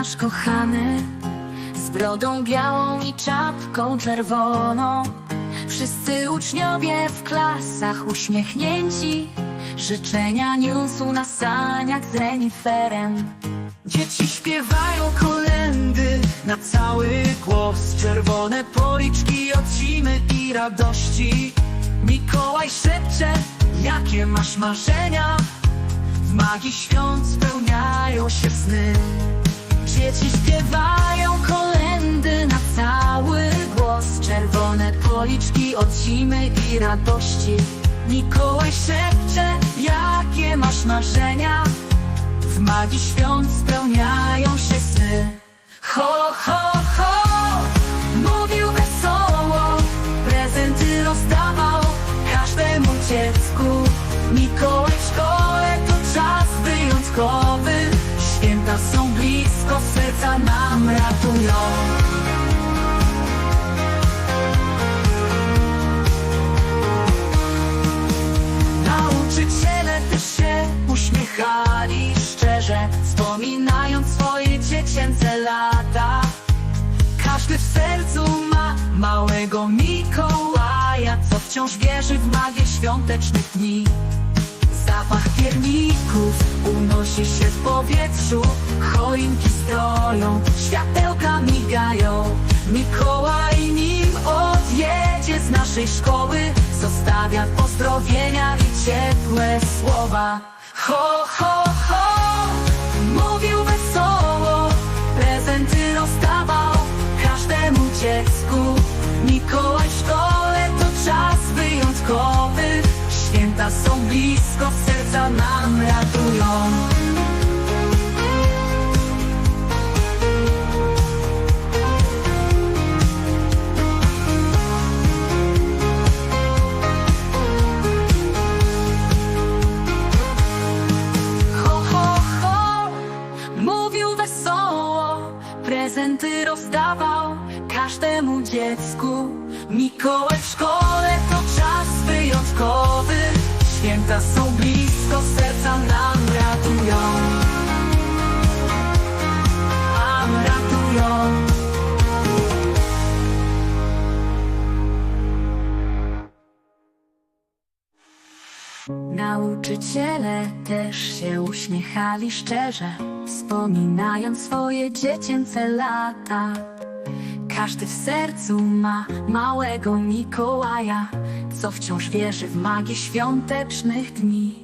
nasz kochany Z brodą białą i czapką czerwoną. Wszyscy uczniowie w klasach uśmiechnięci Życzenia niósł na saniach z reniferem. Dzieci śpiewają kolendy na cały głos Czerwone policzki od zimy i radości. Mikołaj szepcze, jakie masz marzenia? W magii świąt spełniają się sny Dzieci śpiewają kolendy na cały głos. Czerwone policzki od zimy i radości. Mikołaj szepcze, jakie masz marzenia? W magii świąt spełniają się sny. Ho, ho, uśmiechali szczerze Wspominając swoje dziecięce lata. Każdy w sercu ma małego Mikołaja Co wciąż wierzy w magię świątecznych dni. Zapach pierników unosi się w powietrzu Choinki stroją, światełka migają. Mikołaj nim odjedzie z naszej szkoły Zostawia pozdrowienia i ciepłe słowa Ho, ho, ho! Mówił wesoło, prezenty rozdawał Każdemu dziecku. Mikołaj w szkole to czas wyjątkowy. Święta są blisko, serca nam Prezenty rozdawał Każdemu dziecku. Mikołaj w szkole to czas wyjątkowy. Święta są blisko, serca nam Nauczyciele też się uśmiechali szczerze, wspominając swoje dziecięce lata. Każdy w sercu ma małego Mikołaja, co wciąż wierzy w magię świątecznych dni.